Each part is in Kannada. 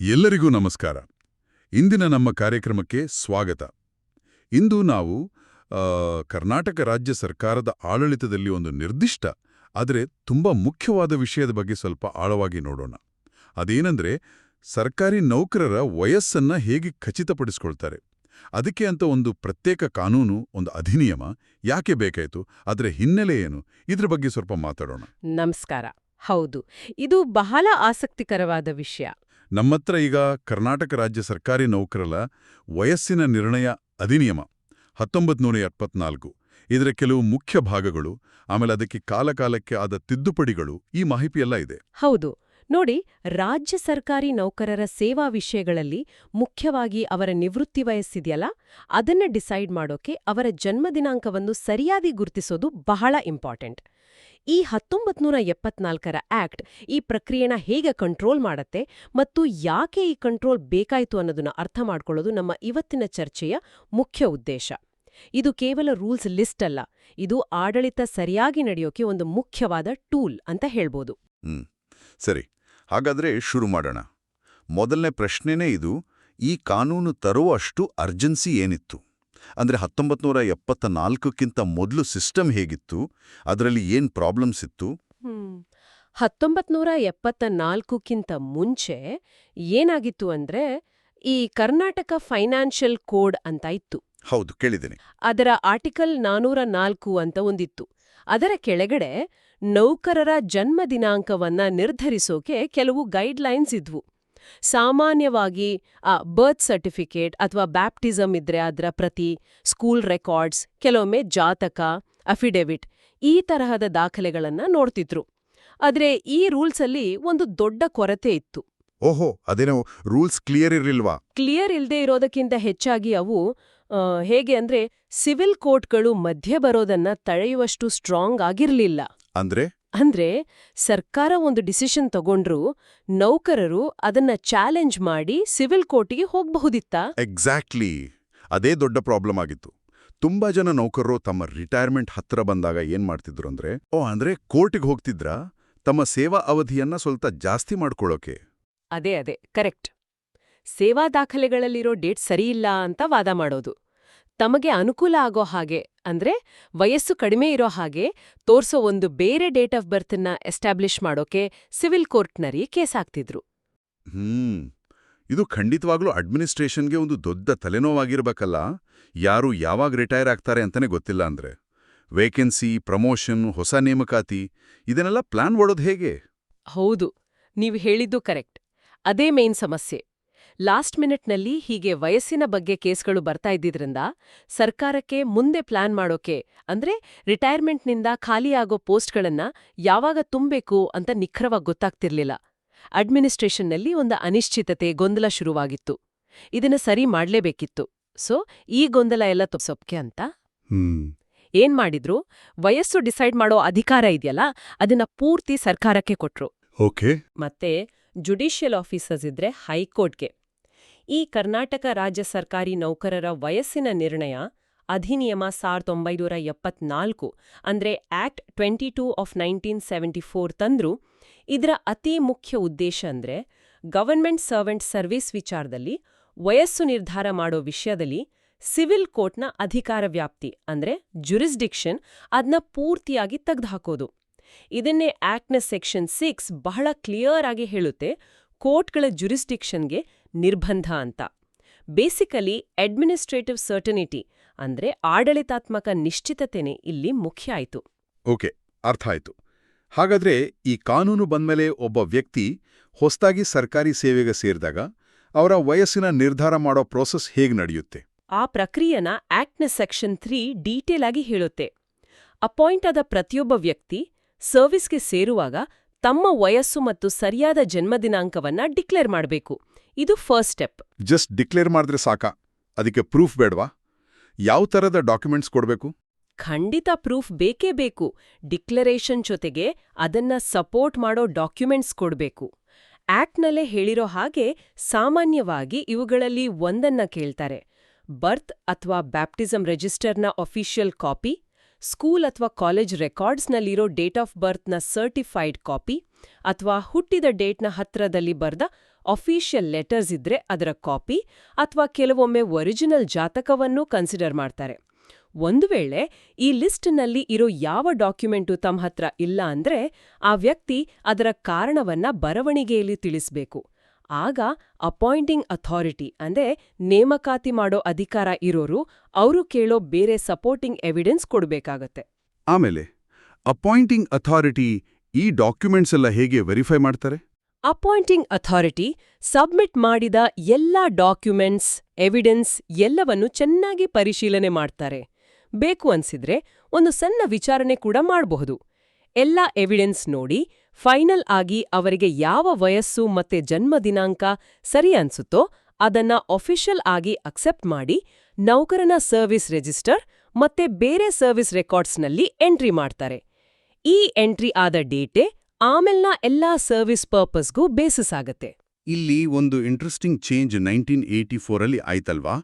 ಎಲ್ಲರಿಗೂ ನಮಸ್ಕಾರ. ಇಂದಿನ ನಮ್ಮ ಕಾರ್ಯಕ್ರಮಕ್ಕೆ ಸ್ವಾಗತ. ಇಂದು ನಾವು ಕರ್ನಾಟಕ ರಾಜ್ಯ ಸರ್ಕಾರದ ಆಡಳಿತದಲ್ಲಿ ಒಂದು ನಿರ್ದಿಷ್ಟ, ಆದರೆ ತುಂಬಾ ಮುಖ್ಯವಾದ ವಿಷಯದ ಬಗ್ಗೆ ಸ್ವಲ್ಪ ಆಳವಾಗಿ ನೋಡೋಣ. ಅದೇನೆಂದರೆ, ಸರ್ಕಾರಿ ನೌಕರರ ವಯಸ್ಸನ್ನು ಹೇಗೆ ಖಚಿತಪಡಿಸ್ಕೊಳ್ತಾರೆ? ಅದಕ್ಕೆ ಅಂತ ಒಂದು ಪ್ರತ್ಯೇಕ ಕಾನೂನು, ಒಂದು ಅಧಿನಿಯಮ ಯಾಕೆ ಬೇಕಾಯಿತು? ಅದರ ಹಿನ್ನೆಲೆ ಏನು? ಇದ್ರ ಬಗ್ಗೆ ಸ್ವಲ್ಪ ಮಾತಾಡೋಣ. ನಮಸ್ಕಾರ. ಹೌದು. ಇದು ಬಹಳ ಆಸಕ್ತಿಕರವಾದ ವಿಷಯ. ನಮ್ಮತ್ರ ಈಗ ಕರ್ನಾಟಕ ರಾಜ್ಯ ಸರ್ಕಾರಿ ನೌಕರರ ವಯಸ್ಸಿನ ನಿರ್ಣಯ ಅಧಿನಿಯಮ ಹತ್ತೊಂಬತ್ತು ಎಪ್ಪತ್ನಾಲ್ಕು. ಇದರ ಕೆಲವು ಮುಖ್ಯ ಭಾಗಗಳು, ಆಮೇಲೆ ಅದಕ್ಕೆ ಕಾಲಕಾಲಕ್ಕೆ ಆದ ತಿದ್ದುಪಡಿಗಳು ಈ ಮಾಹಿತಿಯೆಲ್ಲ ಇದೆ. ಹೌದು. ನೋಡಿ, ರಾಜ್ಯ ಸರ್ಕಾರಿ ನೌಕರರ ಸೇವಾ ವಿಷಯಗಳಲ್ಲಿ ಮುಖ್ಯವಾಗಿ ಅವರ ನಿವೃತ್ತಿ ವಯಸ್ಸಿದೆಯಲ್ಲ? ಅದನ್ನ ಡಿಸೈಡ್ ಮಾಡೋಕೆ ಅವರ ಜನ್ಮ ದಿನಾಂಕವನ್ನು ಸರಿಯಾಗಿ ಗುರುತಿಸೋದು ಬಹಳ ಇಂಪಾರ್ಟೆಂಟ್. ಈ ಹತ್ತೊಂಬತ್ನೂರ ಎಪ್ಪತ್ನಾಲ್ಕರ ಆಕ್ಟ್ ಈ ಪ್ರಕ್ರಿಯೆನ ಹೇಗೆ ಕಂಟ್ರೋಲ್ ಮಾಡತ್ತೆ ಮತ್ತು ಯಾಕೆ ಈ ಕಂಟ್ರೋಲ್ ಬೇಕಾಯಿತು ಅನ್ನೋದನ್ನ ಅರ್ಥ ಮಾಡ್ಕೊಳ್ಳೋದು ನಮ್ಮ ಇವತ್ತಿನ ಚರ್ಚೆಯ ಮುಖ್ಯ ಉದ್ದೇಶ. ಇದು ಕೇವಲ ರೂಲ್ಸ್ ಲಿಸ್ಟ್ ಅಲ್ಲ, ಇದು ಆಡಳಿತ ಸರಿಯಾಗಿ ನಡೆಯೋಕೆ ಒಂದು ಮುಖ್ಯವಾದ ಟೂಲ್ ಅಂತ ಹೇಳ್ಬೋದು. ಸರಿ, ಹಾಗಾದ್ರೆ ಶುರು ಮಾಡೋಣ. ಮೊದಲನೇ ಪ್ರಶ್ನೆನೇ ಇದು, ಈ ಕಾನೂನು ತರುವಷ್ಟು ಅರ್ಜೆನ್ಸಿ ಏನಿತ್ತು? ಅಂದ್ರೆ ಹತ್ತೊಂಬತ್ತು ನೂರ ಎಪ್ಪತ್ತ ನಾಲ್ಕಕ್ಕಿಂತ ಮೊದಲು ಸಿಸ್ಟಮ್ ಹೇಗಿತ್ತು? ಅದರಲ್ಲಿ ಏನ್ ಪ್ರಾಬ್ಲಮ್ಸ್ ಇತ್ತು? ಹತ್ತೊಂಬತ್ತು ನೂರ ಎಪ್ಪತ್ತ ನಾಲ್ಕಕ್ಕಿಂತ ಮುಂಚೆ ಏನಾಗಿತ್ತು ಅಂದ್ರೆ ಈ ಕರ್ನಾಟಕ ಫೈನಾನ್ಷಿಯಲ್ ಕೋಡ್ ಅಂತ ಇತ್ತು. ಹೌದು ಕೇಳಿದ್ದೀನಿ. ಅದರ ಆರ್ಟಿಕಲ್ ನಾನೂರ ನಾಲ್ಕು ಅಂತ ಒಂದಿತ್ತು. ಅದರ ಕೆಳಗಡೆ ನೌಕರರ ಜನ್ಮ ದಿನಾಂಕವನ್ನ ನಿರ್ಧರಿಸೋಕೆ ಕೆಲವು ಗೈಡ್ಲೈನ್ಸ್ ಇದ್ವು. ಸಾಮಾನ್ಯವಾಗಿ ಆ ಬರ್ತ್ ಸರ್ಟಿಫಿಕೇಟ್ ಅಥವಾ ಬ್ಯಾಪ್ಟಿಸಮ್ ಇದ್ರೆ ಅದರ ಪ್ರತಿ ಸ್ಕೂಲ್ ರೆಕಾರ್ಡ್ಸ್ ಕೆಲವೊಮ್ಮೆ ಜಾತಕ ಅಫಿಡೆವಿಟ್ ಈ ತರಹದ ದಾಖಲೆಗಳನ್ನ ನೋಡ್ತಿದ್ರು. ಆದ್ರೆ ಈ ರೂಲ್ಸಲ್ಲಿ ಒಂದು ದೊಡ್ಡ ಕೊರತೆ ಇತ್ತು. ಓಹೋ ಅದೇನೋ ರೂಲ್ಸ್ ಕ್ಲಿಯರ್ ಇರಲಿಲ್ವಾ? ಕ್ಲಿಯರ್ ಇಲ್ಲದೆ ಇರೋದಕ್ಕಿಂತ ಹೆಚ್ಚಾಗಿ ಅವು ಹೇಗೆ ಅಂದ್ರೆ ಸಿವಿಲ್ ಕೋರ್ಟ್ಗಳು ಮಧ್ಯೆ ಬರೋದನ್ನ ತಡೆಯುವಷ್ಟು ಸ್ಟ್ರಾಂಗ್ ಆಗಿರ್ಲಿಲ್ಲ. ಅಂದ್ರೆ? ಅಂದ್ರೆ ಸರ್ಕಾರ ಒಂದು ಡಿಸಿಷನ್ ತಗೊಂಡ್ರು ನೌಕರರು ಅದನ್ನ ಚಾಲೆಂಜ್ ಮಾಡಿ ಸಿವಿಲ್ ಕೋರ್ಟಿಗೆ ಹೋಗಬಹುದಿತ್ತ? ಎಕ್ಸಾಕ್ಟ್ಲಿ ಅದೇ ದೊಡ್ಡ ಪ್ರಾಬ್ಲಮ್ ಆಗಿತ್ತು. ತುಂಬಾ ಜನ ನೌಕರರು ತಮ್ಮ ರಿಟೈರ್ಮೆಂಟ್ ಹತ್ರ ಬಂದಾಗ ಏನ್ ಮಾಡ್ತಿದ್ರು ಅಂದ್ರೆ ಓ ಅಂದ್ರೆ ಕೋರ್ಟಿಗೆ ಹೋಗ್ತಿದ್ರ? ತಮ್ಮ ಸೇವಾ ಅವಧಿಯನ್ನ ಸ್ವಲ್ಪ ಜಾಸ್ತಿ ಮಾಡ್ಕೊಳ್ಳೋಕೆ. ಅದೇ ಅದೇ ಕರೆಕ್ಟ್ ಸೇವಾ ದಾಖಲೆಗಳಲ್ಲಿರೋ ಡೇಟ್ ಸರಿಯಿಲ್ಲ ಅಂತ ವಾದ ಮಾಡೋದು. ತಮಗೆ ಅನುಕೂಲ ಆಗೋ ಹಾಗೆ ಅಂದ್ರೆ ವಯಸ್ಸು ಕಡಿಮೆ ಇರೋ ಹಾಗೆ ತೋರ್ಸೋ ಒಂದು ಬೇರೆ ಡೇಟ್ ಆಫ್ ಬರ್ತ್ನ ಎಸ್ಟಾಬ್ಲಿಷ್ ಮಾಡೋಕೆ ಸಿವಿಲ್ ಕೋರ್ಟ್ನರಿ ಕೇಸ್ ಆಗ್ತಿದ್ರು ಹ್ಮ್. ಇದು ಖಂಡಿತವಾಗ್ಲೂ ಅಡ್ಮಿನಿಸ್ಟ್ರೇಷನ್ಗೆ ಒಂದು ದೊಡ್ಡ ತಲೆನೋವಾಗಿರ್ಬೇಕಲ್ಲ. ಯಾರು ಯಾವಾಗ ರಿಟೈರ್ ಆಗ್ತಾರೆ ಅಂತಾನೆ ಗೊತ್ತಿಲ್ಲ ಅಂದ್ರೆ. ವೇಕೆನ್ಸಿ ಪ್ರಮೋಷನ್ ಹೊಸ ನೇಮಕಾತಿ ಇದನ್ನೆಲ್ಲ ಪ್ಲಾನ್ ಮಾಡೋದು ಹೇಗೆ? ಹೌದು. ನೀವು ಹೇಳಿದ್ದು ಕರೆಕ್ಟ್. ಅದೇ ಮೇನ್ ಸಮಸ್ಯೆ. ಲಾಸ್ಟ್ ಮಿನಿಟ್ನಲ್ಲಿ ಹೀಗೆ ವಯಸ್ಸಿನ ಬಗ್ಗೆ ಕೇಸ್ಗಳು ಬರ್ತಾ ಇದ್ದಿದ್ರಿಂದ ಸರ್ಕಾರಕ್ಕೆ ಮುಂದೆ ಪ್ಲಾನ್ ಮಾಡೋಕೆ ಅಂದ್ರೆ ರಿಟೈರ್ಮೆಂಟ್ನಿಂದ ಖಾಲಿಯಾಗೋ ಪೋಸ್ಟ್ಗಳನ್ನ ಯಾವಾಗ ತುಂಬಬೇಕು ಅಂತ ನಿಖರವಾಗಿ ಗೊತ್ತಾಗ್ತಿರ್ಲಿಲ್ಲ. ಅಡ್ಮಿನಿಸ್ಟ್ರೇಷನ್ನಲ್ಲಿ ಒಂದು ಅನಿಶ್ಚಿತತೆ ಗೊಂದಲ ಶುರುವಾಗಿತ್ತು. ಇದನ್ನ ಸರಿ ಮಾಡ್ಲೇಬೇಕಿತ್ತು. ಸೊ ಈ ಗೊಂದಲ ಎಲ್ಲ ತಪ್ಸೋಕೆ ಅಂತ? ಹ್ಮ್. ಏನ್ ಮಾಡಿದ್ರು? ವಯಸ್ಸು ಡಿಸೈಡ್ ಮಾಡೋ ಅಧಿಕಾರ ಇದೆಯಲ್ಲ ಅದನ್ನ ಪೂರ್ತಿ ಸರ್ಕಾರಕ್ಕೆ ಕೊಟ್ರು. ಓಕೆ. ಮತ್ತೆ ಜುಡಿಷಿಯಲ್ ಆಫೀಸರ್ಸ್ ಇದ್ರೆ ಹೈಕೋರ್ಟ್ಗೆ. ಈ ಕರ್ನಾಟಕ ರಾಜ್ಯ ಸರ್ಕಾರಿ ನೌಕರರ ವಯಸ್ಸಿನ ನಿರ್ಣಯ ಅಧಿನಿಯಮ ಸಾವಿರದ ಒಂಬೈನೂರ ಎಪ್ಪತ್ನಾಲ್ಕು, ಅಂದ್ರೆ act twenty two of nineteen seventy four ತಂದ್ರು. ಇದರ ಅತಿ ಮುಖ್ಯ ಉದ್ದೇಶ ಅಂದ್ರೆ ಗವರ್ಮೆಂಟ್ ಸರ್ವೆಂಟ್ ಸರ್ವಿಸ್ ವಿಚಾರದಲ್ಲಿ ವಯಸ್ಸು ನಿರ್ಧಾರ ಮಾಡೋ ವಿಷಯದಲ್ಲಿ ಸಿವಿಲ್ ಕೋರ್ಟ್ನ ಅಧಿಕಾರ ವ್ಯಾಪ್ತಿ, ಅಂದ್ರೆ ಜುರಿಸ್ಡಿಕ್ಷನ್ ಅದನ್ನ ಪೂರ್ತಿಯಾಗಿ ತೆಗೆದುಹಾಕೋದು. ಇದನ್ನೇ ಆಕ್ಟ್ನ ಸೆಕ್ಷನ್ ಸಿಕ್ಸ್ ಬಹಳ ಕ್ಲಿಯರ್ ಆಗಿ ಹೇಳುತ್ತೆ. ಕೋರ್ಟ್ಗಳ ಜುರಿಸ್ಡಿಕ್ಷನ್ಗೆ ನಿರ್ಬಂಧ ಅಂತ. ಬೇಸಿಕಲಿ ಅಡ್ಮಿನಿಸ್ಟ್ರೇಟಿವ್ ಸರ್ಟನಿಟಿ ಅಂದ್ರೆ ಆಡಳಿತಾತ್ಮಕ ನಿಶ್ಚಿತತೆನೇ ಇಲ್ಲಿ ಮುಖ್ಯ ಆಯ್ತು. ಓಕೆ ಅರ್ಥ ಆಯಿತು. ಹಾಗಾದ್ರೆ ಈ ಕಾನೂನು ಬಂದ್ಮೇಲೆ ಒಬ್ಬ ವ್ಯಕ್ತಿ ಹೊಸ್ತಾಗಿ ಸರ್ಕಾರಿ ಸೇವೆಗೆ ಸೇರಿದಾಗ ಅವರ ವಯಸ್ಸಿನ ನಿರ್ಧಾರ ಮಾಡೋ ಪ್ರೋಸೆಸ್ ಹೇಗೆ ನಡೆಯುತ್ತೆ? ಆ ಪ್ರಕ್ರಿಯೆನ ಆಕ್ಟ್ನ ಸೆಕ್ಷನ್ ತ್ರೀ ಡೀಟೇಲ್ ಆಗಿ ಹೇಳುತ್ತೆ. ಅಪಾಯಿಂಟ್ ಆದ ಪ್ರತಿಯೊಬ್ಬ ವ್ಯಕ್ತಿ ಸರ್ವಿಸ್ಗೆ ಸೇರುವಾಗ ತಮ್ಮ ವಯಸ್ಸು ಮತ್ತು ಸರಿಯಾದ ಜನ್ಮದಿನಾಂಕವನ್ನ ಡಿಕ್ಲೇರ್ ಮಾಡಬೇಕು. ಇದು ಫಸ್ಟ್ ಸ್ಟೆಪ್ ಜಸ್ಟ್ ಡಿಕ್ಲೇರ್ ಮಾಡಿದ್ರೆ ಸಾಕಾ? ಅದಕ್ಕೆ ಪ್ರೂಫ್ ಬೇಡವಾ? ಯಾವ ಥರದ ಡಾಕ್ಯುಮೆಂಟ್ಸ್ ಕೊಡಬೇಕು? ಖಂಡಿತ ಪ್ರೂಫ್ ಬೇಕೇ ಬೇಕು. ಡಿಕ್ಲರೇಷನ್ ಜೊತೆಗೆ ಅದನ್ನ ಸಪೋರ್ಟ್ ಮಾಡೋ ಡಾಕ್ಯುಮೆಂಟ್ಸ್ ಕೊಡಬೇಕು. ಆಕ್ಟ್ನಲ್ಲೇ ಹೇಳಿರೋ ಹಾಗೆ ಸಾಮಾನ್ಯವಾಗಿ ಇವುಗಳಲ್ಲಿ ಒಂದನ್ನ ಕೇಳ್ತಾರೆ. ಬರ್ತ್ ಅಥವಾ ಬ್ಯಾಪ್ಟಿಸಮ್ ರಿಜಿಸ್ಟರ್ನ ಅಫಿಷಿಯಲ್ ಕಾಪಿ ಸ್ಕೂಲ್ ಅಥವಾ ಕಾಲೇಜ್ ರೆಕಾರ್ಡ್ಸ್ನಲ್ಲಿರೋ ಡೇಟ್ ಆಫ್ ಬರ್ತ್ನ ಸರ್ಟಿಫೈಡ್ ಕಾಪಿ ಅಥವಾ ಹುಟ್ಟಿದ ಡೇಟ್ನ ಹತ್ರದಲ್ಲಿ ಬರೆದ ಅಫಿಷಿಯಲ್ ಲೆಟರ್ಸ್ ಇದ್ರೆ ಅದರ ಕಾಪಿ ಅಥವಾ ಕೆಲವೊಮ್ಮೆ ಒರಿಜಿನಲ್ ಜಾತಕವನ್ನು ಕನ್ಸಿಡರ್ ಮಾಡ್ತಾರೆ. ಒಂದು ವೇಳೆ ಈ ಲಿಸ್ಟ್ನಲ್ಲಿ ಇರೋ ಯಾವ ಡಾಕ್ಯುಮೆಂಟು ತಮ್ಮ ಹತ್ರ ಇಲ್ಲ ಅಂದ್ರೆ ಆ ವ್ಯಕ್ತಿ ಅದರ ಕಾರಣವನ್ನ ಬರವಣಿಗೆಯಲ್ಲಿ ತಿಳಿಸ್ಬೇಕು. ಆಗ ಅಪಾಯಿಂಟಿಂಗ್ ಅಥಾರಿಟಿ ಅಂದ್ರೆ ನೇಮಕಾತಿ ಮಾಡೋ ಅಧಿಕಾರ ಇರೋರು ಅವರು ಕೇಳೋ ಬೇರೆ ಸಪೋರ್ಟಿಂಗ್ ಎವಿಡೆನ್ಸ್ ಕೊಡಬೇಕಾಗತ್ತೆ. ಆಮೇಲೆ ಅಪಾಯಿಂಟಿಂಗ್ ಅಥಾರಿಟಿ ಈ ಡಾಕ್ಯುಮೆಂಟ್ಸ್ ಎಲ್ಲ ಹೇಗೆ ವೆರಿಫೈ ಮಾಡ್ತಾರೆ? ಅಪಾಯಿಂಟಿಂಗ್ ಅಥಾರಿಟಿ ಸಬ್ಮಿಟ್ ಮಾಡಿದ ಎಲ್ಲಾ ಡಾಕ್ಯುಮೆಂಟ್ಸ್, ಎವಿಡೆನ್ಸ್ ಎಲ್ಲವನ್ನು ಚೆನ್ನಾಗಿ ಪರಿಶೀಲನೆ ಮಾಡ್ತಾರೆ. ಬೇಕು ಅನ್ಸಿದ್ರೆ ಒಂದು ಸಣ್ಣ ವಿಚಾರಣೆ ಕೂಡ ಮಾಡಬಹುದು. ಎಲ್ಲ ಎವಿಡೆನ್ಸ್ ನೋಡಿ ಫೈನಲ್ ಆಗಿ ಅವರಿಗೆ ಯಾವ ವಯಸ್ಸು ಮತ್ತೆ ಜನ್ಮ ದಿನಾಂಕ ಸರಿ ಅನ್ಸುತ್ತೋ ಅದನ್ನ ಅಫಿಷಿಯಲ್ ಆಗಿ ಅಕ್ಸೆಪ್ಟ್ ಮಾಡಿ ನೌಕರನ ಸರ್ವಿಸ್ ರಿಜಿಸ್ಟರ್ ಮತ್ತೆ ಬೇರೆ ಸರ್ವಿಸ್ ರೆಕಾರ್ಡ್ಸ್ನಲ್ಲಿ ಎಂಟ್ರಿ ಮಾಡ್ತಾರೆ. ಈ ಎಂಟ್ರಿ ಆದ ಡೇಟೆ ಆಮೇಲ್ನ ಎಲ್ಲಾ ಸರ್ವಿಸ್ ಪರ್ಪಸ್ಗೂ ಬೇಸಿಸ್ ಆಗತ್ತೆ. ಇಲ್ಲಿ ಒಂದು ಇಂಟ್ರೆಸ್ಟಿಂಗ್ ಚೇಂಜ್ ನೈನ್ಟೀನ್ ಏಯ್ಟಿ ಫೋರಲ್ಲಿ ಆಯ್ತಲ್ವಾ?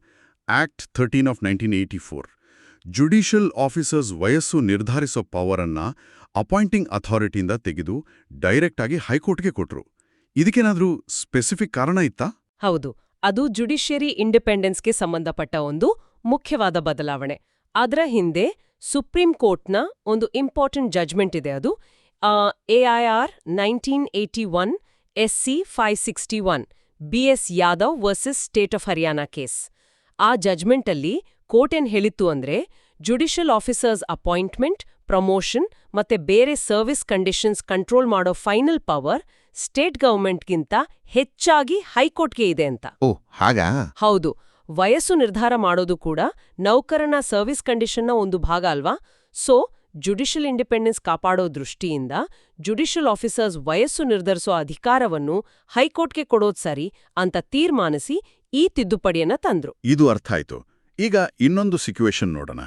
Act thirteen of nineteen eighty four. Judicial officers ವಯಸ್ಸು ನಿರ್ಧರಿಸೋ ಪವರನ್ನು ಅಪಾಯಿಂಟಿಂಗ್ ಅಥಾರಿಟಿಯಿಂದ ತೆಗೆದು ಡೈರೆಕ್ಟ್ ಆಗಿ ಹೈಕೋರ್ಟ್ಗೆ ಕೊಟ್ರು. ಇದಕ್ಕೇನಾದ್ರೂ ಸ್ಪೆಸಿಫಿಕ್ ಕಾರಣ ಇತ್ತಾ? ಹೌದು. ಅದು ಜುಡಿಷಿಯರಿ ಇಂಡಿಪೆಂಡೆನ್ಸ್ಗೆ ಸಂಬಂಧಪಟ್ಟ ಒಂದು ಮುಖ್ಯವಾದ ಬದಲಾವಣೆ. ಅದರ ಹಿಂದೆ ಸುಪ್ರೀಂ ಕೋರ್ಟ್ನ ಒಂದು ಇಂಪಾರ್ಟೆಂಟ್ ಜಜ್ಮೆಂಟ್ ಇದೆ ಅದು. AIR nineteen eighty one SC five sixty one BS Yadav versus state of Haryana case ಆ ಜಜ್ಮೆಂಟಲ್ಲಿ ಕೋರ್ಟ್ ಏನ್ ಹೇಳಿತ್ತು ಅಂದ್ರೆ ಜುಡಿಷಿಯಲ್ ಆಫೀಸರ್ಸ್ ಅಪಾಯಿಂಟ್ಮೆಂಟ್ ಪ್ರಮೋಷನ್ ಮತ್ತೆ ಬೇರೆ ಸರ್ವಿಸ್ ಕಂಡೀಷನ್ಸ್ ಕಂಟ್ರೋಲ್ ಮಾಡೋ ಫೈನಲ್ ಪವರ್ ಸ್ಟೇಟ್ ಗವರ್ಮೆಂಟ್ಗಿಂತ ಹೆಚ್ಚಾಗಿ ಹೈಕೋರ್ಟ್ಗೆ ಇದೆ ಅಂತ. ಹಾಗಾ? ಹೌದು. ವಯಸ್ಸು ನಿರ್ಧಾರ ಮಾಡೋದು ಕೂಡ ನೌಕರನ ಸರ್ವಿಸ್ ಕಂಡೀಷನ್ನ ಒಂದು ಭಾಗ ಅಲ್ವಾ? ಸೊ ಜುಡಿಷಿಯಲ್ ಇಂಡಿಪೆಂಡೆನ್ಸ್ ಕಾಪಾಡೋ ದೃಷ್ಟಿಯಿಂದ ಜುಡಿಷಿಯಲ್ ಆಫೀಸರ್ಸ್ ವಯಸ್ಸು ನಿರ್ಧರಿಸೋ ಅಧಿಕಾರವನ್ನು ಹೈಕೋರ್ಟ್ಗೆ ಕೊಡೋದ್ ಸರಿ ಅಂತ ತೀರ್ಮಾನಿಸಿ ಈ ತಿದ್ದುಪಡಿಯನ್ನ ತಂದ್ರು. ಇದು ಅರ್ಥ ಆಯ್ತು. ಈಗ ಇನ್ನೊಂದು ಸಿಕ್ಯುವೇಶನ್ ನೋಡೋಣ.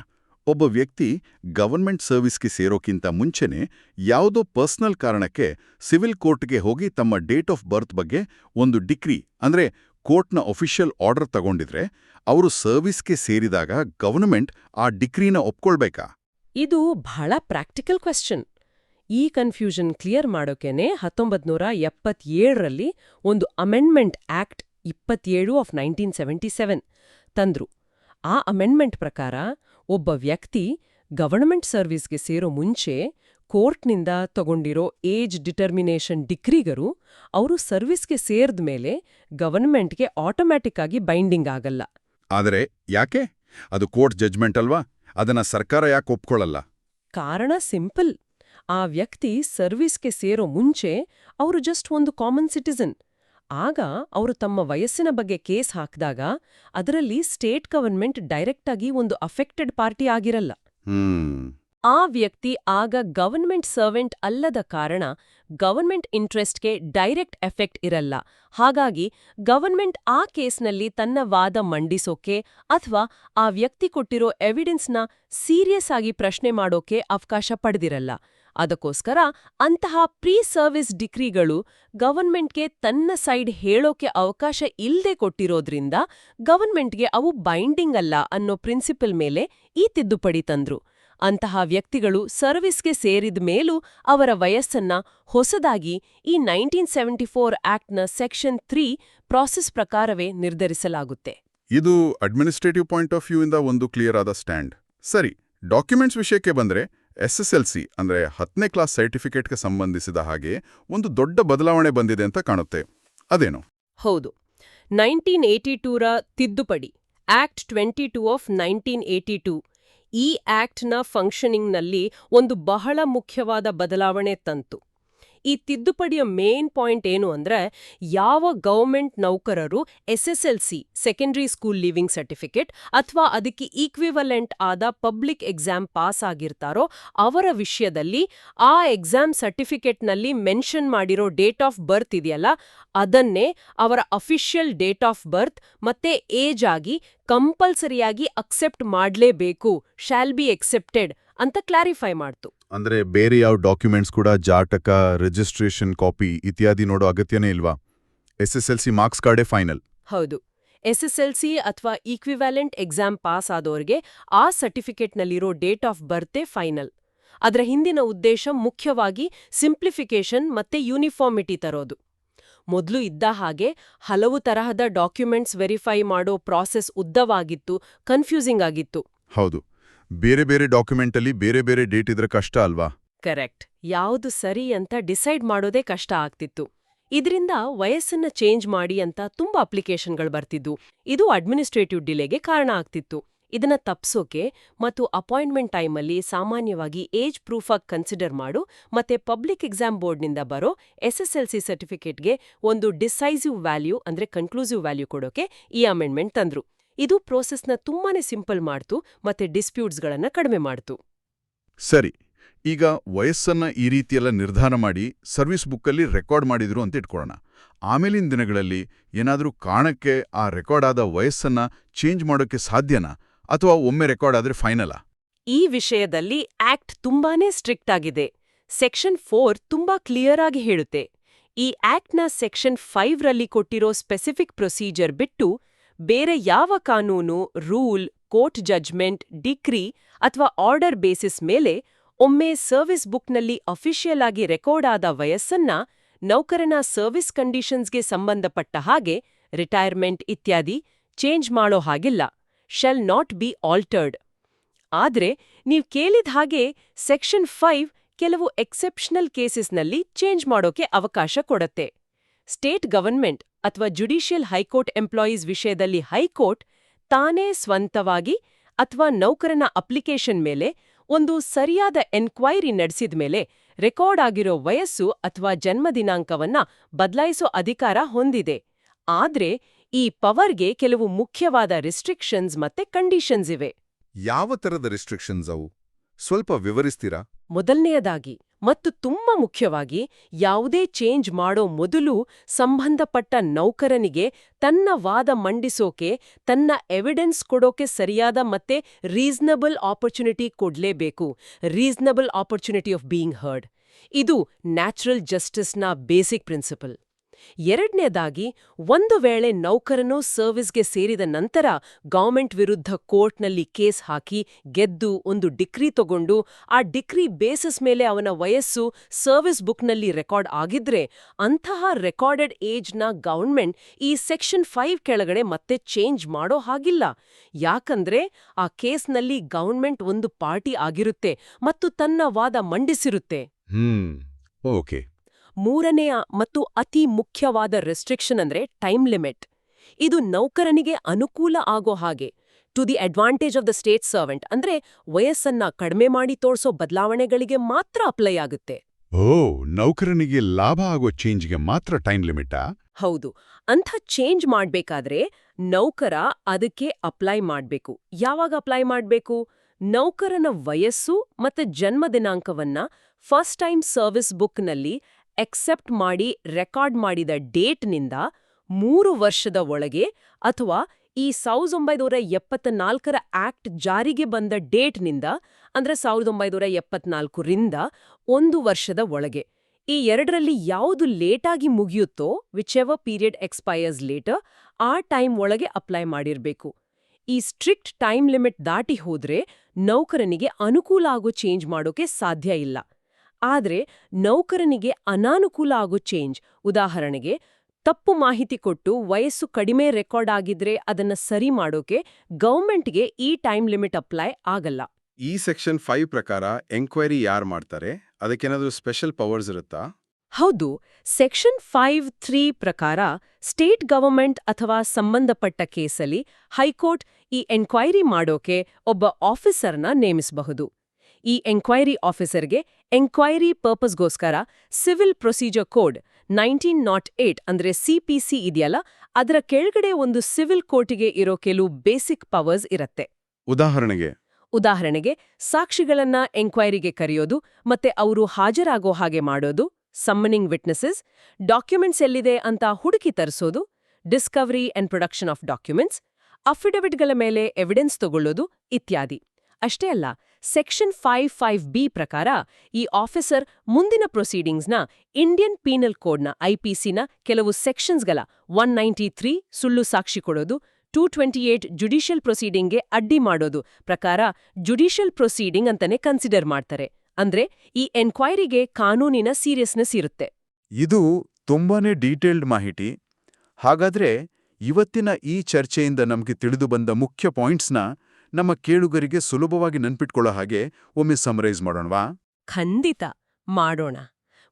ಒಬ್ಬ ವ್ಯಕ್ತಿ ಗವರ್ಮೆಂಟ್ ಸರ್ವಿಸ್ಗೆ ಸೇರೋಕ್ಕಿಂತ ಮುಂಚೆನೆ ಯಾವುದೋ ಪರ್ಸನಲ್ ಕಾರಣಕ್ಕೆ ಸಿವಿಲ್ ಕೋರ್ಟ್ಗೆ ಹೋಗಿ ತಮ್ಮ ಡೇಟ್ ಆಫ್ ಬರ್ತ್ ಬಗ್ಗೆ ಒಂದು ಡಿಕ್ರಿ, ಅಂದ್ರೆ ಕೋರ್ಟ್ನ ಒಫಿಷಿಯಲ್ ಆರ್ಡರ್ ತಗೊಂಡಿದ್ರೆ, ಅವರು ಸರ್ವಿಸ್ಗೆ ಸೇರಿದಾಗ ಗವರ್ನಮೆಂಟ್ ಆ ಡಿಕ್ರಿನ ಒಪ್ಕೊಳ್ಬೇಕಾ? ಇದು ಬಹಳ ಪ್ರಾಕ್ಟಿಕಲ್ ಕ್ವೆಶ್ಚನ್ ಈ ಕನ್ಫ್ಯೂಷನ್ ಕ್ಲಿಯರ್ ಮಾಡೋಕೆನೆ ಹತ್ತೊಂಬತ್ ನೂರ ಎಪ್ಪತ್ತೇಳರಲ್ಲಿ ಒಂದು ಅಮೆಂಡ್ಮೆಂಟ್ ಆಕ್ಟ್ ಇಪ್ಪತ್ತೇಳು ಆಫ್ ನೈನ್ಟೀನ್ ಸೆವೆಂಟಿ ಸೆವೆನ್ ತಂದ್ರು. ಆ ಅಮೆಂಡ್ಮೆಂಟ್ ಪ್ರಕಾರ ಒಬ್ಬ ವ್ಯಕ್ತಿ ಗವರ್ನಮೆಂಟ್ ಸರ್ವಿಸ್ಗೆ ಸೇರೋ ಮುಂಚೆ ಕೋರ್ಟ್ನಿಂದ ತಗೊಂಡಿರೋ ಏಜ್ ಡಿಟರ್ಮಿನೇಷನ್ ಡಿಕ್ರಿಗರು ಅವರು ಸರ್ವಿಸ್ಗೆ ಸೇರ್ದ್ಮೇಲೆ ಗವರ್ನಮೆಂಟ್ಗೆ ಆಟೋಮ್ಯಾಟಿಕ್ ಆಗಿ ಬೈಂಡಿಂಗ್ ಆಗಲ್ಲ. ಆದರೆ ಯಾಕೆ? ಅದು ಕೋರ್ಟ್ ಜಜ್ಮೆಂಟ್ ಅಲ್ವಾ? ಅದನ್ನ ಸರ್ಕಾರ ಯಾಕೆ ಒಪ್ಕೊಳ್ಳಲ್ಲ ಕಾರಣ ಸಿಂಪಲ್. ಆ ವ್ಯಕ್ತಿ ಸರ್ವಿಸ್ಗೆ ಸೇರೋ ಮುಂಚೆ ಅವರು ಜಸ್ಟ್ ಒಂದು ಕಾಮನ್ ಸಿಟಿಸನ್ ಆಗ ಅವರು ತಮ್ಮ ವಯಸ್ಸಿನ ಬಗ್ಗೆ ಕೇಸ್ ಹಾಕಿದಾಗ ಅದರಲ್ಲಿ ಸ್ಟೇಟ್ ಗವರ್ಮೆಂಟ್ ಡೈರೆಕ್ಟಾಗಿ ಒಂದು ಅಫೆಕ್ಟೆಡ್ ಪಾರ್ಟಿ ಆಗಿರಲ್ಲ. ಹ್ಮ್. ಆ ವ್ಯಕ್ತಿ ಆಗ ಗವರ್ಮೆಂಟ್ ಸರ್ವೆಂಟ್ ಅಲ್ಲದ ಕಾರಣ ಗವರ್ಮೆಂಟ್ ಇಂಟ್ರೆಸ್ಟ್ಗೆ ಡೈರೆಕ್ಟ್ ಎಫೆಕ್ಟ್ ಇರಲ್ಲ. ಹಾಗಾಗಿ ಗವರ್ಮೆಂಟ್ ಆ ಕೇಸ್ನಲ್ಲಿ ತನ್ನ ವಾದ ಮಂಡಿಸೋಕೆ ಅಥವಾ ಆ ವ್ಯಕ್ತಿ ಕೊಟ್ಟಿರೋ ಎವಿಡೆನ್ಸ್ನ ಸೀರಿಯಸ್ ಆಗಿ ಪ್ರಶ್ನೆ ಮಾಡೋಕೆ ಅವಕಾಶ ಪಡೆದಿರಲ್ಲ. ಅದಕ್ಕೋಸ್ಕರ ಅಂತಹ ಪ್ರೀ ಸರ್ವಿಸ್ ಡಿಕ್ರಿಗಳು ಗವರ್ಮೆಂಟ್ಗೆ ತನ್ನ ಸೈಡ್ ಹೇಳೋಕೆ ಅವಕಾಶ ಇಲ್ಲದೆ ಕೊಟ್ಟಿರೋದ್ರಿಂದ ಗವರ್ಮೆಂಟ್ಗೆ ಅವು ಬೈಂಡಿಂಗ್ ಅಲ್ಲ ಅನ್ನೋ ಪ್ರಿನ್ಸಿಪಲ್ ಮೇಲೆ ಈ ತಿದ್ದುಪಡಿ ತಂದ್ರು. ಅಂತಹ ವ್ಯಕ್ತಿಗಳು ಸರ್ವಿಸ್ಗೆ ಸೇರಿದ ಮೇಲೂ ಅವರ ವಯಸ್ಸನ್ನ ಹೊಸದಾಗಿ ಈ ನೈನ್ಟೀನ್ ಸೆವೆಂಟಿ ಫೋರ್ ಆಕ್ಟ್ನ ಸೆಕ್ಷನ್ ತ್ರೀ ಪ್ರಾಸೆಸ್ ಪ್ರಕಾರವೇ ನಿರ್ಧರಿಸಲಾಗುತ್ತೆ. ಇದು ಅಡ್ಮಿನಿಸ್ಟ್ರೇಟಿವ್ ಪಾಯಿಂಟ್ ಆಫ್ ವ್ಯೂ ಇಂದ ಒಂದು ಕ್ಲಿಯರ್ ಆದ ಸ್ಟ್ಯಾಂಡ್. ಸರಿ ಡಾಕ್ಯುಮೆಂಟ್ಸ್ ವಿಷಯಕ್ಕೆ ಬಂದ್ರೆ ಸಿ ಅಂದ್ರೆ ಹತ್ತನೇ ಕ್ಲಾಸ್ ಸರ್ಟಿಫಿಕೇಟ್ಗೆ ಸಂಬಂಧಿಸಿದ ಹಾಗೆ ಒಂದು ದೊಡ್ಡ ಬದಲಾವಣೆ ಬಂದಿದೆ ಅಂತ ಕಾಣುತ್ತೆ. ಅದೇನು? ಹೌದು. ನೈನ್ಟೀನ್ ಏಯ್ಟಿ ಟೂರ ತಿದ್ದುಪಡಿ act twenty two of nineteen eighty two ಈ ಆಕ್ಟ್ನ ಫಂಕ್ಷನಿಂಗ್ನಲ್ಲಿ ಒಂದು ಬಹಳ ಮುಖ್ಯವಾದ ಬದಲಾವಣೆ ತಂತು. ಈ ತಿದ್ದುಪಡಿಯ ಮೇನ್ ಪಾಯಿಂಟ್ ಏನು ಅಂದ್ರೆ ಯಾವ ಗೌರ್ಮೆಂಟ್ ನೌಕರರು SSLC secondary school leaving certificate ಅಥವಾ ಅದಕ್ಕೆ ಈಕ್ವಿವಲೆಂಟ್ ಆದ ಪಬ್ಲಿಕ್ ಎಕ್ಸಾಮ್ ಪಾಸ್ ಆಗಿರ್ತಾರೋ ಅವರ ವಿಷಯದಲ್ಲಿ ಆ ಎಕ್ಸಾಮ್ ಸರ್ಟಿಫಿಕೇಟ್ನಲ್ಲಿ ಮೆನ್ಷನ್ ಮಾಡಿರೋ ಡೇಟ್ ಆಫ್ ಬರ್ತ್ ಇದೆಯಲ್ಲ, ಅದನ್ನೇ ಅವರ ಅಫಿಷಿಯಲ್ ಡೇಟ್ ಆಫ್ ಬರ್ತ್ ಮತ್ತೆ ಏಜ್ ಆಗಿ ಕಂಪಲ್ಸರಿಯಾಗಿ ಅಕ್ಸೆಪ್ಟ್ ಮಾಡಲೇಬೇಕು ಶಾಲ್ ಬಿ ಎಕ್ಸೆಪ್ಟೆಡ್ ಅಂತ ಕ್ಲಾರಿಫೈ ಮಾಡ್ತು. ಅಂದ್ರೆ ಬೇರೆ ಯಾವ ಡಾಕ್ಯುಮೆಂಟ್ಸ್ ಕೂಡ ಜಾಟಕ ರಿಜಿಸ್ಟ್ರೇಷನ್ ಕಾಪಿ ಇತ್ಯಾದಿ ನೋಡೋ ಅಗತ್ಯನೇ ಇಲ್ವಾ? S S L C marks ಕಾರ್ಡೇ final ಹೌದು. ಎಸ್ ಎಸ್ ಎಲ್ ಸಿ ಅಥವಾ ಈಕ್ವಿವ್ಯಾಲೆಂಟ್ ಎಕ್ಸಾಮ್ ಪಾಸ್ ಆದೋರ್ಗೆ ಆ ಸರ್ಟಿಫಿಕೇಟ್ನಲ್ಲಿರೋ ಡೇಟ್ ಆಫ್ ಬರ್ತೇ ಫೈನಲ್ ಅದರ ಹಿಂದಿನ ಉದ್ದೇಶ ಮುಖ್ಯವಾಗಿ ಸಿಂಪ್ಲಿಫಿಕೇಶನ್ ಮತ್ತೆ ಯೂನಿಫಾರ್ಮಿಟಿ ತರೋದು. ಮೊದಲು ಇದ್ದ ಹಾಗೆ ಹಲವು ತರಹದ ಡಾಕ್ಯುಮೆಂಟ್ಸ್ ವೆರಿಫೈ ಮಾಡೋ ಪ್ರಾಸೆಸ್ ಉದ್ದವಾಗಿತ್ತು ಕನ್ಫ್ಯೂಸಿಂಗ್ ಆಗಿತ್ತು. ಹೌದು. ಬೇರೆ ಬೇರೆ ಡಾಕ್ಯುಮೆಂಟಲ್ಲಿ ಬೇರೆ ಬೇರೆ ಡೇಟ್ ಇದ್ರೆ ಕಷ್ಟ ಅಲ್ವಾ? ಕರೆಕ್ಟ್. ಯಾವುದು ಸರಿ ಅಂತ ಡಿಸೈಡ್ ಮಾಡೋದೇ ಕಷ್ಟ ಆಗ್ತಿತ್ತು. ಇದರಿಂದ ವಯಸ್ಸನ್ನ ಚೇಂಜ್ ಮಾಡಿ ಅಂತ ತುಂಬಾ ಅಪ್ಲಿಕೇಶನ್ಗಳು ಬರ್ತಿದ್ವು. ಇದು ಅಡ್ಮಿನಿಸ್ಟ್ರೇಟಿವ್ ಡಿಲೇಗೆ ಕಾರಣ ಆಗ್ತಿತ್ತು. ಇದನ್ನ ತಪ್ಸೋಕೆ ಮತ್ತು ಅಪಾಯಿಂಟ್ಮೆಂಟ್ ಟೈಮಲ್ಲಿ ಸಾಮಾನ್ಯವಾಗಿ ಏಜ್ ಪ್ರೂಫ್ ಆಗಿ ಕನ್ಸಿಡರ್ ಮಾಡು ಮತ್ತೆ ಪಬ್ಲಿಕ್ ಎಕ್ಸಾಮ್ ಬೋರ್ಡ್ನಿಂದ ಬರೋ ಎಸ್ಎಸ್ಎಲ್ಸಿ ಸರ್ಟಿಫಿಕೇಟ್ಗೆ ಒಂದು ಡಿಸೈಸಿವ್ ವ್ಯಾಲ್ಯೂ ಅಂದ್ರೆ ಕನ್ಕ್ಲೂಸಿವ್ ವ್ಯಾಲ್ಯೂ ಕೊಡೋಕೆ ಈ ಅಮೆಂಡ್ಮೆಂಟ್ ತಂದ್ರು. ಇದು ಪ್ರೋಸೆಸ್ನ ತುಂಬಾನೇ ಸಿಂಪಲ್ ಮಾಡ್ತು ಮತ್ತೆ ಡಿಸ್ಪ್ಯೂಟ್ಸ್ಗಳನ್ನ ಕಡಿಮೆ ಮಾಡ್ತು. ಸರಿ ಈಗ ವಯಸ್ಸನ್ನ ಈ ರೀತಿಯೆಲ್ಲ ನಿರ್ಧಾರ ಮಾಡಿ ಸರ್ವಿಸ್ ಬುಕ್ಕಲ್ಲಿ ರೆಕಾರ್ಡ್ ಮಾಡಿದ್ರು ಅಂತ ಇಟ್ಕೊಳ್ಳೋಣ. ಆಮೇಲಿನ ದಿನಗಳಲ್ಲಿ ಏನಾದರೂ ಕಾರಣಕ್ಕೆ ಆ ರೆಕಾರ್ಡ್ ಆದ ವಯಸ್ಸನ್ನ ಚೇಂಜ್ ಮಾಡೋಕ್ಕೆ ಸಾಧ್ಯನಾ? ಅಥವಾ ಒಮ್ಮೆ ರೆಕಾರ್ಡ್ ಆದರೆ ಫೈನಲಾ? ಈ ವಿಷಯದಲ್ಲಿ ಆಕ್ಟ್ ತುಂಬಾನೇ ಸ್ಟ್ರಿಕ್ಟ್ ಆಗಿದೆ. ಸೆಕ್ಷನ್ ಫೋರ್ ತುಂಬಾ ಕ್ಲಿಯರ್ ಆಗಿ ಹೇಳುತ್ತೆ. ಈ ಆಕ್ಟ್ನ ಸೆಕ್ಷನ್ ಫೈವ್ರಲ್ಲಿ ಕೊಟ್ಟಿರೋ ಸ್ಪೆಸಿಫಿಕ್ ಪ್ರೊಸೀಜರ್ ಬಿಟ್ಟು ಬೇರೆ ಯಾವ ಕಾನೂನು, ರೂಲ್, ಕೋರ್ಟ್ ಜಜ್ಮೆಂಟ್, ಡಿಕ್ರಿ ಅಥವಾ ಆರ್ಡರ್ ಬೇಸಿಸ್ ಮೇಲೆ ಒಮ್ಮೆ ಸರ್ವಿಸ್ ಬುಕ್ನಲ್ಲಿ ಅಫಿಷಿಯಲ್ ಆಗಿ ರೆಕಾರ್ಡ್ ಆದ ವಯಸ್ಸನ್ನ ನೌಕರನ ಸರ್ವಿಸ್ ಕಂಡೀಷನ್ಸ್ಗೆ ಸಂಬಂಧಪಟ್ಟ ಹಾಗೆ ರಿಟೈರ್ಮೆಂಟ್ ಇತ್ಯಾದಿ ಚೇಂಜ್ ಮಾಡೋ ಹಾಗಿಲ್ಲ, ಶೆಲ್ ನಾಟ್ ಬಿ ಆಲ್ಟರ್ಡ್. ಆದ್ರೆ ನೀವ್ ಕೇಳಿದ ಹಾಗೆ ಸೆಕ್ಷನ್ ಫೈವ್ ಕೆಲವು ಎಕ್ಸೆಪ್ಷನಲ್ ಕೇಸಸ್ನಲ್ಲಿ ಚೇಂಜ್ ಮಾಡೋಕೆ ಅವಕಾಶ ಕೊಡತ್ತೆ. ಸ್ಟೇಟ್ ಗವರ್ನ್ಮೆಂಟ್ ಅಥವಾ ಜುಡಿಷಿಯಲ್ ಹೈಕೋರ್ಟ್ ಎಂಪ್ಲಾಯೀಸ್ ವಿಷಯದಲ್ಲಿ ಹೈಕೋರ್ಟ್ ತಾನೇ ಸ್ವಂತವಾಗಿ ಅಥವಾ ನೌಕರನ ಅಪ್ಲಿಕೇಶನ್ ಮೇಲೆ ಒಂದು ಸರಿಯಾದ ಎನ್ಕ್ವೈರಿ ನಡೆಸಿದ ಮೇಲೆ ರೆಕಾರ್ಡ್ ಆಗಿರೋ ವಯಸ್ಸು ಅಥವಾ ಜನ್ಮದಿನಾಂಕವನ್ನ ಬದಲಾಯಿಸೋ ಅಧಿಕಾರ ಹೊಂದಿದೆ. ಆದ್ರೆ ಈ ಪವರ್ಗೆ ಕೆಲವು ಮುಖ್ಯವಾದ ರಿಸ್ಟ್ರಿಕ್ಷನ್ಸ್ ಮತ್ತೆ ಕಂಡೀಷನ್ಸ್ ಇವೆ. ಯಾವ ತರದ ರಿಸ್ಟ್ರಿಕ್ಷನ್ಸ್ ಅವು? ಸ್ವಲ್ಪ ವಿವರಿಸ್ತೀರಾ? ಮೊದಲನೆಯದಾಗಿ ಮತ್ತು ತುಂಬಾ ಮುಖ್ಯವಾಗಿ ಯಾವುದೇ ಚೇಂಜ್ ಮಾಡೋ ಮೊದಲು ಸಂಬಂಧಪಟ್ಟ ನೌಕರನಿಗೆ ತನ್ನ ವಾದ ಮಂಡಿಸೋಕೆ, ತನ್ನ ಎವಿಡೆನ್ಸ್ ಕೊಡೋಕೆ ಸರಿಯಾದ ಮತ್ತೆ ರೀಸನಬಲ್ ಆಪರ್ಚುನಿಟಿ ಕೊಡಲೇಬೇಕು. Reasonable opportunity of being heard ಇದು ನ್ಯಾಚುರಲ್ ಜಸ್ಟಿಸ್ನ ಬೇಸಿಕ್ ಪ್ರಿನ್ಸಿಪಲ್ ಎರಡನೇದಾಗಿ, ಒಂದು ವೇಳೆ ನೌಕರನು ಸರ್ವಿಸ್ಗೆ ಸೇರಿದ ನಂತರ ಗೌರ್ಮೆಂಟ್ ವಿರುದ್ಧ ಕೋರ್ಟ್ನಲ್ಲಿ ಕೇಸ್ ಹಾಕಿ ಗೆದ್ದು ಒಂದು ಡಿಕ್ರಿ ತಗೊಂಡು, ಆ ಡಿಕ್ರಿ ಬೇಸಿಸ್ ಮೇಲೆ ಅವನ ವಯಸ್ಸು ಸರ್ವಿಸ್ ಬುಕ್ನಲ್ಲಿ ರೆಕಾರ್ಡ್ ಆಗಿದ್ರೆ, ಅಂತಹ ರೆಕಾರ್ಡೆಡ್ ಏಜ್ನ ಗೌರ್ಮೆಂಟ್ ಈ ಸೆಕ್ಷನ್ ಫೈವ್ ಕೆಳಗಡೆ ಮತ್ತೆ ಚೇಂಜ್ ಮಾಡೋ ಹಾಗಿಲ್ಲ. ಯಾಕಂದ್ರೆ, ಆ ಕೇಸ್ನಲ್ಲಿ ಗೌರ್ಮೆಂಟ್ ಒಂದು ಪಾರ್ಟಿ ಆಗಿರುತ್ತೆ ಮತ್ತು ತನ್ನ ವಾದ ಮಂಡಿಸಿರುತ್ತೆ. ಹ್ಮ್, ಓಕೆ. ಮೂರನೆಯ ಮತ್ತು ಅತಿ ಮುಖ್ಯವಾದ ರೆಸ್ಟ್ರಿಕ್ಷನ್ ಅಂದ್ರೆ ಟೈಮ್ ಲಿಮಿಟ್ ಇದು ನೌಕರನಿಗೆ ಅನುಕೂಲ ಆಗೋ ಹಾಗೆ to the advantage of the state servant ಅಂದ್ರೆ ವಯಸ್ಸನ್ನ ಕಡಿಮೆ ಮಾಡಿ ತೋರಿಸೋ ಬದಲಾವಣೆಗಳಿಗೆ ಮಾತ್ರ ಅಪ್ಲೈ ಆಗುತ್ತೆ. ಓ ನೌಕರನಿಗೆ ಲಾಭ ಆಗೋ ಚೇಂಜ್ಗೆ ಮಾತ್ರ ಟೈಮ್ ಲಿಮಿಟಾ ಹೌದು. ಅಂಥ ಚೇಂಜ್ ಮಾಡಬೇಕಾದ್ರೆ ನೌಕರ ಅದಕ್ಕೆ ಅಪ್ಲೈ ಮಾಡಬೇಕು. ಯಾವಾಗ ಅಪ್ಲೈ ಮಾಡಬೇಕು? ನೌಕರನ ವಯಸ್ಸು ಮತ್ತು ಜನ್ಮ ದಿನಾಂಕವನ್ನ ಫಸ್ಟ್ ಟೈಮ್ ಸರ್ವಿಸ್ ಬುಕ್ನಲ್ಲಿ ಎಕ್ಸೆಪ್ಟ್ ಮಾಡಿ ರೆಕಾರ್ಡ್ ಮಾಡಿದ ಡೇಟ್ನಿಂದ ಮೂರು ವರ್ಷದ ಒಳಗೆ ಅಥವಾ ಈ ಸಾವಿರದ ಒಂಬೈನೂರ ಆಕ್ಟ್ ಜಾರಿಗೆ ಬಂದ ಡೇಟ್ನಿಂದ, ಅಂದ್ರೆ ಸಾವಿರದ ಒಂಬೈನೂರ ಎಪ್ಪತ್ನಾಲ್ಕರಿಂದ ಒಂದು ವರ್ಷದ ಒಳಗೆ. ಈ ಎರಡರಲ್ಲಿ ಯಾವುದು ಲೇಟಾಗಿ ಮುಗಿಯುತ್ತೋ whichever period expires later ಆ ಟೈಮ್ ಒಳಗೆ ಅಪ್ಲೈ ಮಾಡಿರಬೇಕು. ಈ ಸ್ಟ್ರಿಕ್ಟ್ ಟೈಮ್ ಲಿಮಿಟ್ ದಾಟಿ ಹೋದ್ರೆ ನೌಕರನಿಗೆ ಅನುಕೂಲ ಆಗೋ ಚೇಂಜ್ ಮಾಡೋಕೆ ಸಾಧ್ಯ ಇಲ್ಲ. ಆದ್ರೆ ನೌಕರನಿಗೆ ಅನಾನುಕೂಲ ಆಗೋ ಚೇಂಜ್ ಉದಾಹರಣೆಗೆ ತಪ್ಪು ಮಾಹಿತಿ ಕೊಟ್ಟು ವಯಸ್ಸು ಕಡಿಮೆ ರೆಕಾರ್ಡ್ ಆಗಿದ್ರೆ ಅದನ್ನ ಸರಿ ಮಾಡೋಕೆ ಗೌರ್ಮೆಂಟ್ಗೆ ಈ ಟೈಮ್ ಲಿಮಿಟ್ ಅಪ್ಲೈ ಆಗಲ್ಲ. ಈ ಸೆಕ್ಷನ್ ಫೈವ್ ಪ್ರಕಾರ ಎಂಕ್ವೈರಿ ಯಾರು ಮಾಡ್ತಾರೆ? ಅದಕ್ಕೇನಾದ್ರೂ ಸ್ಪೆಷಲ್ ಪವರ್ಸ್ ಇರುತ್ತಾ? ಹೌದು ಸೆಕ್ಷನ್ ಫೈವ್ ತ್ರೀ ಪ್ರಕಾರ ಸ್ಟೇಟ್ ಗವರ್ಮೆಂಟ್ ಅಥವಾ ಸಂಬಂಧಪಟ್ಟ ಕೇಸಲ್ಲಿ ಹೈಕೋರ್ಟ್ ಈ ಎನ್ಕ್ವೈರಿ ಮಾಡೋಕೆ ಒಬ್ಬ ಆಫೀಸರ್ನ ನೇಮಿಸಬಹುದು. ಈ ಎಂಕ್ವೈರಿ ಆಫೀಸರ್ಗೆ enquiry ಪರ್ಪಸ್ಗೋಸ್ಕರ civil procedure code nineteen nought eight ಅಂದ್ರೆ ಸಿಪಿಸಿ ಇದೆಯಲ್ಲ ಅದರ ಕೆಳಗಡೆ ಒಂದು ಸಿವಿಲ್ ಕೋರ್ಟಿಗೆ ಇರೋ ಕೆಲವು ಬೇಸಿಕ್ ಪವರ್ಸ್ ಇರತ್ತೆ. ಉದಾಹರಣೆಗೆ? ಉದಾಹರಣೆಗೆ ಸಾಕ್ಷಿಗಳನ್ನ ಎಂಕ್ವೈರಿಗೆ ಕರೆಯೋದು ಮತ್ತೆ ಅವರು ಹಾಜರಾಗೋ ಹಾಗೆ ಮಾಡೋದು ಸಮ್ಮನಿಂಗ್ ವಿಟ್ನೆಸಸ್ ಡಾಕ್ಯುಮೆಂಟ್ಸ್ ಎಲ್ಲಿದೆ ಅಂತ ಹುಡುಕಿ ತರಿಸೋದು discovery and production of documents ಅಫಿಡವಿಟ್ಗಳ ಮೇಲೆ ಎವಿಡೆನ್ಸ್ ತಗೊಳ್ಳೋದು ಇತ್ಯಾದಿ. ಅಷ್ಟೇ ಅಲ್ಲ ಸೆಕ್ಷನ್ ಫೈವ್ ಫೈವ್ ಬಿ ಪ್ರಕಾರ ಈ ಆಫೀಸರ್ ಮುಂದಿನ ಪ್ರೊಸೀಡಿಂಗ್ಸ್ನ ಇಂಡಿಯನ್ ಪೀನಲ್ ಕೋಡ್ನ ಐಪಿಸಿನ ಕೆಲವು ಸೆಕ್ಷನ್ಸ್ಗಳ ಒನ್ ನೈಂಟಿ ಸುಳ್ಳು ಸಾಕ್ಷಿ ಕೊಡೋದು, ಟೂ ಟ್ವೆಂಟಿ ಏಟ್ ಜುಡಿಷಿಯಲ್ ಪ್ರೊಸೀಡಿಂಗ್ಗೆ ಅಡ್ಡಿ ಮಾಡೋದು ಪ್ರಕಾರ ಜುಡಿಷಿಯಲ್ ಪ್ರೊಸೀಡಿಂಗ್ ಅಂತಾನೆ ಕನ್ಸಿಡರ್ ಮಾಡ್ತಾರೆ. ಅಂದ್ರೆ ಈ ಎನ್ಕ್ವೈರಿಗೆ ಕಾನೂನಿನ ಸೀರಿಯಸ್ನೆಸ್ ಇರುತ್ತೆ. ಇದು ತುಂಬಾನೇ ಡೀಟೇಲ್ಡ್ ಮಾಹಿತಿ. ಹಾಗಾದ್ರೆ ಇವತ್ತಿನ ಈ ಚರ್ಚೆಯಿಂದ ನಮಗೆ ತಿಳಿದು ಬಂದ ಮುಖ್ಯ ಪಾಯಿಂಟ್ಸ್ನ ನಮ್ಮ ಕೇಳುಗರಿಗೆ ಸುಲಭವಾಗಿ ನೆನ್ಪಿಟ್ಕೊಳ್ಳೋ ಹಾಗೆ ಒಮ್ಮೆ ಸಮರೈಸ್ ಮಾಡೋಣವಾ? ಖಂಡಿತ. ಮಾಡೋಣ.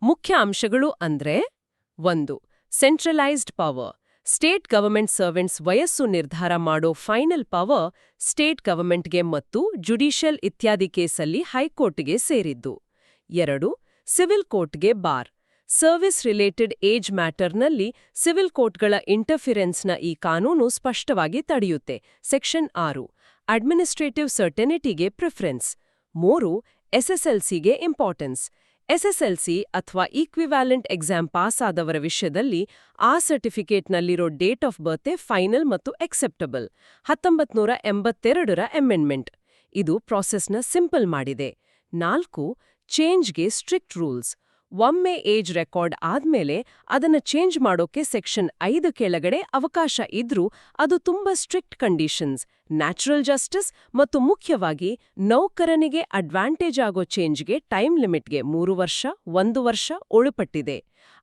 ಮುಖ್ಯ ಅಂಶಗಳು ಅಂದ್ರೆ, ಒಂದು centralised power state government servants ವಯಸ್ಸು ನಿರ್ಧಾರ ಮಾಡೋ ಫೈನಲ್ ಪವರ್ ಸ್ಟೇಟ್ ಗವರ್ಮೆಂಟ್ಗೆ ಮತ್ತು ಜುಡಿಷಿಯಲ್ ಇತ್ಯಾದಿ ಕೇಸಲ್ಲಿ ಹೈಕೋರ್ಟ್ಗೆ ಸೇರಿದ್ದು. ಎರಡು ಸಿವಿಲ್ ಕೋರ್ಟ್ಗೆ ಬಾರ್. ಸರ್ವಿಸ್ ರಿಲೇಟೆಡ್ ಏಜ್ ಮ್ಯಾಟರ್ನಲ್ಲಿ ಸಿವಿಲ್ ಕೋರ್ಟ್ಗಳ ಇಂಟರ್ಫಿರೆನ್ಸ್ನ ಈ ಕಾನೂನು ಸ್ಪಷ್ಟವಾಗಿ ತಡೆಯುತ್ತೆ. ಸೆಕ್ಷನ್ ಆರು ಅಡ್ಮಿನಿಸ್ಟ್ರೇಟಿವ್ ಸರ್ಟೆನಿಟಿಗೆ ಪ್ರಿಫರೆನ್ಸ್. ಮೂರು, ಎಸ್ಎಸ್ಎಲ್ಸಿಗೆ ಇಂಪಾರ್ಟೆನ್ಸ್. ಎಸ್ಎಸ್ಎಲ್ಸಿ ಅಥವಾ ಈಕ್ವಿವ್ಯಾಲೆಂಟ್ ಎಕ್ಸಾಮ್ ಪಾಸ್ ಆದವರ ವಿಷಯದಲ್ಲಿ ಆ ಸರ್ಟಿಫಿಕೇಟ್ನಲ್ಲಿರೋ ಡೇಟ್ ಆಫ್ ಬರ್ತೆ ಫೈನಲ್ ಮತ್ತು ಎಕ್ಸೆಪ್ಟಬಲ್. ಹತ್ತೊಂಬತ್ನೂರ ಎಂಬತ್ತೆರಡರ ಅಮೆಂಡ್ಮೆಂಟ್. ಇದು ಪ್ರಾಸೆಸ್ನ ಸಿಂಪಲ್ ಮಾಡಿದೆ. ನಾಲ್ಕು, ಚೇಂಜ್ಗೆ ಸ್ಟ್ರಿಕ್ಟ್ ರೂಲ್ಸ್. ಒಮ್ಮೆ ಏಜ್ ರೆಕಾರ್ಡ್ ಆದ್ಮೇಲೆ ಅದನ್ನ ಚೇಂಜ್ ಮಾಡೋಕೆ ಸೆಕ್ಷನ್ ಐದು ಕೆಳಗಡೆ ಅವಕಾಶ ಇದ್ರೂ ಅದು ತುಂಬಾ ಸ್ಟ್ರಿಕ್ಟ್ ಕಂಡೀಷನ್ಸ್ ನ್ಯಾಚುರಲ್ ಜಸ್ಟಿಸ್ ಮತ್ತು ಮುಖ್ಯವಾಗಿ ನೌಕರನಿಗೆ ಅಡ್ವಾಂಟೇಜ್ ಆಗೋ ಚೇಂಜ್ಗೆ ಟೈಮ್ ಲಿಮಿಟ್ಗೆ ಮೂರು ವರ್ಷ, ಒಂದು ವರ್ಷ ಒಳಪಟ್ಟಿದೆ.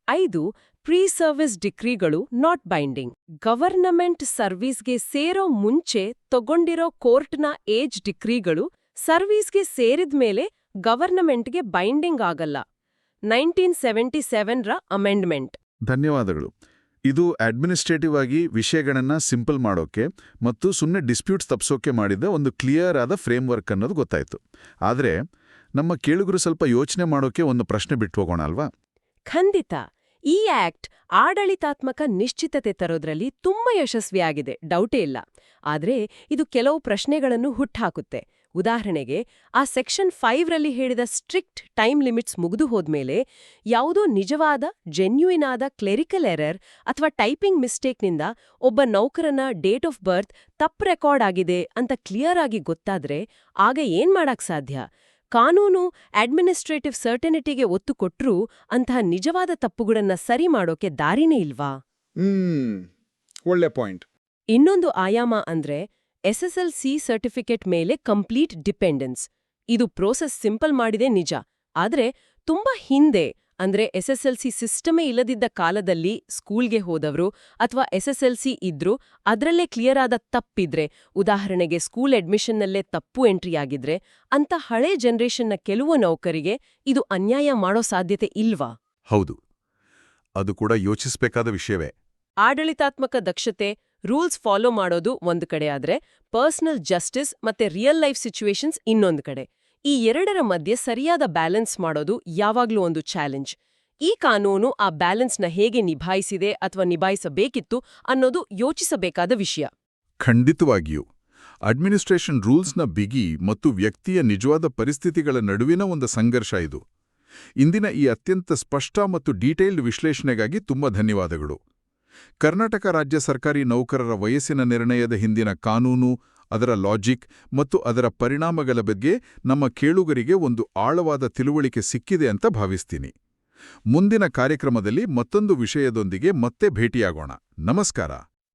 ಐದು ಪ್ರೀ ಸರ್ವಿಸ್ ಡಿಕ್ರಿಗಳು ನಾಟ್ ಬೈಂಡಿಂಗ್ ಗವರ್ನಮೆಂಟ್ ಸರ್ವೀಸ್ಗೆ ಸೇರೋ ಮುಂಚೆ ತಗೊಂಡಿರೋ ಕೋರ್ಟ್ನ ಏಜ್ ಡಿಕ್ರಿಗಳು ಸರ್ವೀಸ್ಗೆ ಸೇರಿದ್ಮೇಲೆ ಗವರ್ನಮೆಂಟ್ಗೆ ಬೈಂಡಿಂಗ್ ಆಗಲ್ಲ. ನೈನ್ಟೀನ್ ಸೆವೆಂಟಿ ಸೆವೆನ್ರ ಅಮೆಂಡ್ಮೆಂಟ್ ಧನ್ಯವಾದಗಳು. ಇದು ಅಡ್ಮಿನಿಸ್ಟ್ರೇಟಿವ್ ಆಗಿ ವಿಷಯಗಳನ್ನ ಸಿಂಪಲ್ ಮಾಡೋಕೆ ಮತ್ತು ಸುಮ್ಮನೆ ಡಿಸ್ಪ್ಯೂಟ್ಸ್ ತಪ್ಸೋಕೆ ಮಾಡಿದ ಒಂದು ಕ್ಲಿಯರ್ ಆದ ಫ್ರೇಮ್ ವರ್ಕ್ ಅನ್ನೋದು ಗೊತ್ತಾಯ್ತು. ಆದರೆ ನಮ್ಮ ಕೇಳುಗರು ಸ್ವಲ್ಪ ಯೋಚನೆ ಮಾಡೋಕೆ ಒಂದು ಪ್ರಶ್ನೆ ಬಿಟ್ಟು ಹೋಗೋಣ ಅಲ್ವಾ? ಖಂಡಿತ. ಈ ಆಕ್ಟ್ ಆಡಳಿತಾತ್ಮಕ ನಿಶ್ಚಿತತೆ ತರೋದ್ರಲ್ಲಿ ತುಂಬಾ ಯಶಸ್ವಿಯಾಗಿದೆ ಡೌಟೇ ಇಲ್ಲ. ಆದ್ರೆ ಇದು ಕೆಲವು ಪ್ರಶ್ನೆಗಳನ್ನು ಹುಟ್ಟಾಕುತ್ತೆ ಉದಾಹರಣೆಗೆ ಆ ಸೆಕ್ಷನ್ ಫೈವ್ರಲ್ಲಿ ಹೇಳಿದ ಸ್ಟ್ರಿಕ್ಟ್ ಟೈಮ್ ಲಿಮಿಟ್ಸ್ ಮುಗಿದು ಹೋದ್ಮೇಲೆ ಯಾವುದೋ ನಿಜವಾದ ಜೆನ್ಯೂಯಿನ್ ಆದ ಕ್ಲೆರಿಕಲ್ ಎರರ್ ಅಥವಾ ಟೈಪಿಂಗ್ ಮಿಸ್ಟೇಕ್ನಿಂದ ಒಬ್ಬ ನೌಕರನ ಡೇಟ್ ಆಫ್ ಬರ್ತ್ ತಪ್ಪು ರೆಕಾರ್ಡ್ ಆಗಿದೆ ಅಂತ ಕ್ಲಿಯರ್ ಆಗಿ ಗೊತ್ತಾದ್ರೆ ಆಗ ಏನ್ ಮಾಡಕ್ ಸಾಧ್ಯ? ಕಾನೂನು ಅಡ್ಮಿನಿಸ್ಟ್ರೇಟಿವ್ ಸರ್ಟನಿಟಿಗೆ ಒತ್ತು ಕೊಟ್ಟರೂ ಅಂತಹ ನಿಜವಾದ ತಪ್ಪುಗಳನ್ನ ಸರಿ ಮಾಡೋಕೆ ದಾರಿನೇ ಇಲ್ವಾ? ಒಳ್ಳೆ ಪಾಯಿಂಟ್. ಇನ್ನೊಂದು ಆಯಾಮ ಅಂದ್ರೆ ಎಸ್ಎಸ್ಎಲ್ಸಿ ಸರ್ಟಿಫಿಕೇಟ್ ಮೇಲೆ ಕಂಪ್ಲೀಟ್ ಡಿಪೆಂಡೆನ್ಸ್. ಇದು ಪ್ರೋಸೆಸ್ ಸಿಂಪಲ್ ಮಾಡಿದೆ ನಿಜ. ಆದರೆ ತುಂಬಾ ಹಿಂದೆ ಅಂದ್ರೆ ಎಸ್ಎಸ್ಎಲ್ಸಿ ಸಿಸ್ಟಮೇ ಇಲ್ಲದಿದ್ದ ಕಾಲದಲ್ಲಿ ಸ್ಕೂಲ್ಗೆ ಹೋದವರು ಅಥವಾ ಎಸ್ಎಸ್ಎಲ್ಸಿ ಇದ್ರೂ ಅದರಲ್ಲೇ ಕ್ಲಿಯರ್ ಆದ ತಪ್ಪಿದ್ರೆ ಉದಾಹರಣೆಗೆ ಸ್ಕೂಲ್ ಅಡ್ಮಿಷನ್ನಲ್ಲೇ ತಪ್ಪು ಎಂಟ್ರಿ ಆಗಿದ್ರೆ ಅಂತ ಹಳೆ ಜನರೇಷನ್ನ ಕೆಲವು ನೌಕರಿಗೆ ಇದು ಅನ್ಯಾಯ ಮಾಡೋ ಸಾಧ್ಯತೆ ಇಲ್ವಾ? ಹೌದು. ಅದು ಕೂಡ ಯೋಚಿಸಬೇಕಾದ ವಿಷಯವೇ. ಆಡಳಿತಾತ್ಮಕ ದಕ್ಷತೆ ರೂಲ್ಸ್ ಫಾಲೋ ಮಾಡೋದು ಒಂದು ಕಡೆ ಆದ್ರೆ ಪರ್ಸನಲ್ ಜಸ್ಟಿಸ್ ಮತ್ತೆ ರಿಯಲ್ ಲೈಫ್ ಸಿಚುವೇಶನ್ಸ್ ಇನ್ನೊಂದು ಕಡೆ. ಈ ಎರಡರ ಮಧ್ಯೆ ಸರಿಯಾದ ಬ್ಯಾಲೆನ್ಸ್ ಮಾಡೋದು ಯಾವಾಗ್ಲೂ ಒಂದು ಚಾಲೆಂಜ್. ಈ ಕಾನೂನು ಆ ಬ್ಯಾಲೆನ್ಸ್ನ ಹೇಗೆ ನಿಭಾಯಿಸಿದೆ ಅಥವಾ ನಿಭಾಯಿಸಬೇಕಿತ್ತು ಅನ್ನೋದು ಯೋಚಿಸಬೇಕಾದ ವಿಷಯ. ಖಂಡಿತವಾಗಿಯೂ. ಅಡ್ಮಿನಿಸ್ಟ್ರೇಷನ್ ರೂಲ್ಸ್ನ ಬಿಗಿ ಮತ್ತು ವ್ಯಕ್ತಿಯ ನಿಜವಾದ ಪರಿಸ್ಥಿತಿಗಳ ನಡುವಿನ ಒಂದು ಸಂಘರ್ಷ ಇದು. ಇಂದಿನ ಈ ಅತ್ಯಂತ ಸ್ಪಷ್ಟ ಮತ್ತು ಡೀಟೇಲ್ಡ್ ವಿಶ್ಲೇಷಣೆಗಾಗಿ ತುಂಬ ಧನ್ಯವಾದಗಳು. ಕರ್ನಾಟಕ ರಾಜ್ಯ ಸರ್ಕಾರಿ ನೌಕರರ ವಯಸ್ಸಿನ ನಿರ್ಣಯದ ಹಿಂದಿನ ಕಾನೂನು, ಅದರ ಲಾಜಿಕ್ ಮತ್ತು ಅದರ ಪರಿಣಾಮಗಳ ಬಗ್ಗೆ ನಮ್ಮ ಕೇಳುಗರಿಗೆ ಒಂದು ಆಳವಾದ ತಿಳುವಳಿಕೆ ಸಿಕ್ಕಿದೆ ಅಂತ ಭಾವಿಸ್ತೀನಿ. ಮುಂದಿನ ಕಾರ್ಯಕ್ರಮದಲ್ಲಿ ಮತ್ತೊಂದು ವಿಷಯದೊಂದಿಗೆ ಮತ್ತೆ ಭೇಟಿಯಾಗೋಣ. ನಮಸ್ಕಾರ.